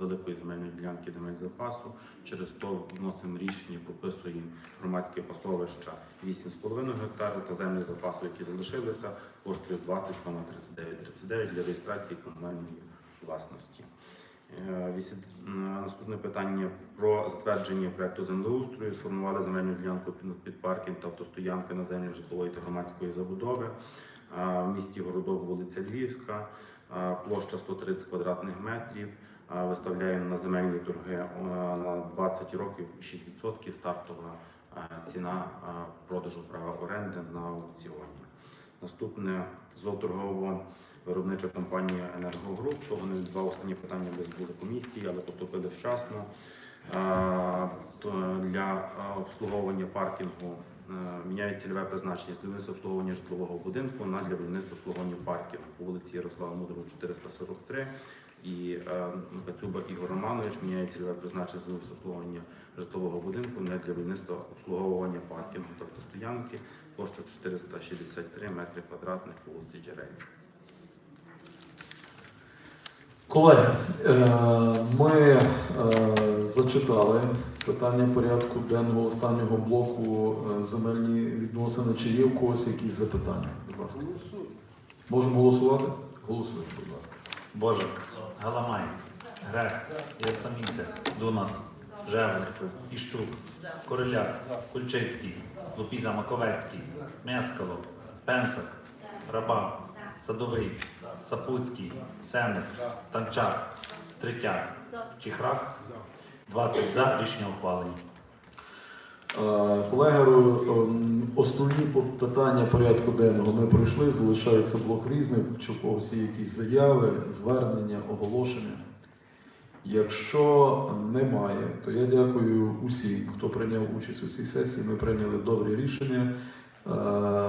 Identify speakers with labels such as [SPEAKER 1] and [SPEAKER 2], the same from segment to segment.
[SPEAKER 1] великої земельної ділянки земель запасу. Через то вносимо рішення, прописуємо громадське пасовища 8,5 гектарів та землі запасу, які залишилися, площею 20,3939 для реєстрації комунальної власності. Е, Наступне питання про затвердження проекту землеустрою. Сформували земельну ділянку під- під паркінг та автостоянки на землі житлової та громадської забудови. Е, В місті Городок, вулиця Львівська, е, площа 130 квадратних метрів. Виставляємо на земельні торги е, на 20 років 6% стартова е, ціна е, продажу права оренди на аукціоні. Наступне злоторгово виробнича компанія Енергогруп. То вони два останні питання десь були комісії, але поступили вчасно. Для обслуговування паркінгу міняють цільове призначення з будівництва обслуговування житлового будинку на для будівництва обслуговування паркінгу вулиці Ярослава Мудрого 443 і е, Кацюба Ігор Романович міняє цільове призначення з обслуговування житлового будинку не для будівництва обслуговування паркінгу та автостоянки площу 463 метри квадратних вулиці Джерельні.
[SPEAKER 2] Колеги, е, ми е, зачитали питання порядку денного останнього блоку е, земельні відносини. Чи є у когось якісь запитання? Будь ласка. Можемо голосувати? Голосуємо, будь ласка.
[SPEAKER 3] Божик, Галамай, Грех, Ясамінця, Дунас, Жезик, Іщук, Короляк, Кульчицький, Лупіза Маковецький, Мескало, Пенцак, Раба, Садовий, Сапуцький, Сенник, Танчак, Третяк, Чихрак. 20 за. Рішення ухвалені.
[SPEAKER 2] Е, Колеги, ем, основні питання порядку денного ми пройшли. Залишається блок різних. Чи у когось є якісь заяви, звернення, оголошення? Якщо немає, то я дякую усім, хто прийняв участь у цій сесії. Ми прийняли добрі рішення. Е,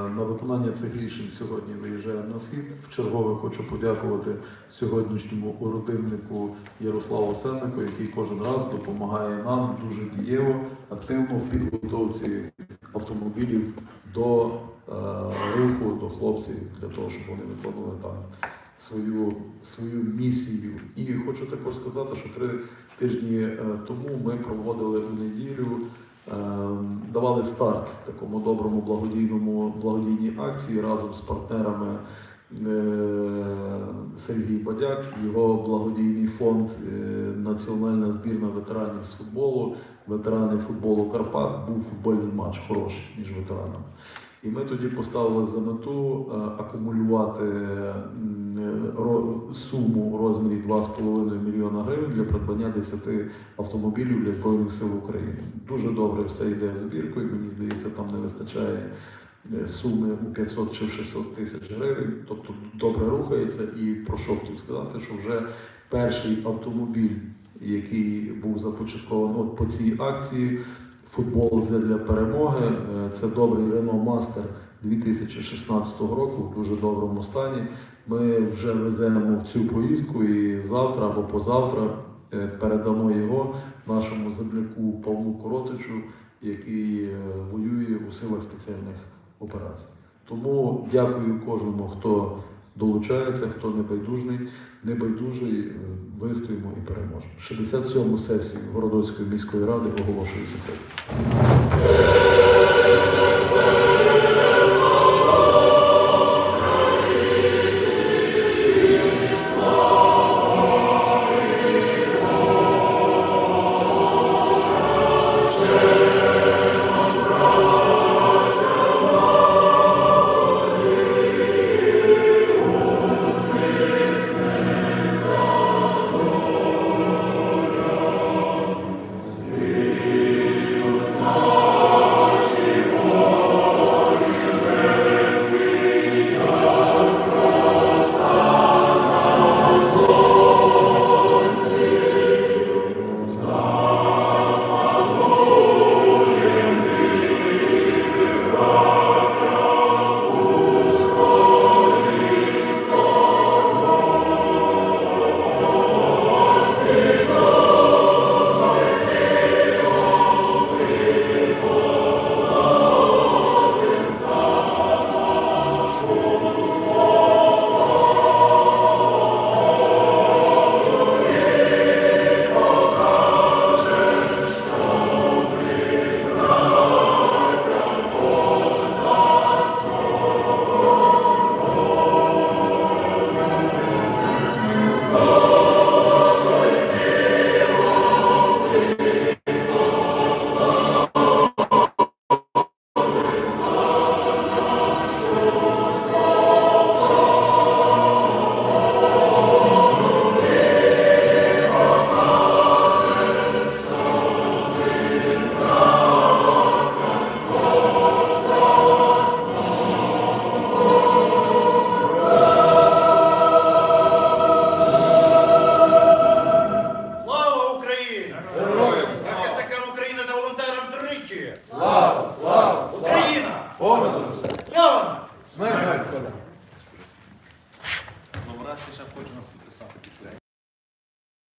[SPEAKER 2] На виконання цих рішень сьогодні виїжджаємо на схід. В чергове хочу подякувати сьогоднішньому родиннику Ярославу Сеннику, який кожен раз допомагає нам дуже дієво, активно в підготовці автомобілів до е, руху, до хлопців, для того, щоб вони виконували там свою, свою місію. І хочу також сказати, що три тижні е, тому ми проводили у неділю. Е, Давали старт такому доброму благодійному благодійній акції разом з партнерами е, Сергій Бадяк, його благодійний фонд е, Національна збірна ветеранів з футболу, ветерани футболу Карпат. Був футбольний матч хороший між ветеранами. І ми тоді поставили за мету е, акумулювати суму у розмірі 2,5 мільйона гривень для придбання 10 автомобілів для Збройних сил України. Дуже добре все йде збіркою. Мені здається, там не вистачає е, суми у 500 чи 600 тисяч гривень. Тобто добре рухається. І про що хотів сказати, що вже перший автомобіль, який був започаткований по цій акції. Футбол для перемоги. Е, Це добрий Renault Master 2016 року в дуже доброму стані. Ми вже веземо цю поїздку і завтра або позавтра е, передамо його нашому земляку Павлу Коротичу, який е, воює у силах спеціальних операцій. Тому дякую кожному, хто долучається, хто небайдужний, небайдужий, е, вистоїмо і переможемо. 67-му сесію Городоцької міської ради оголошую закритою. Love. Slava!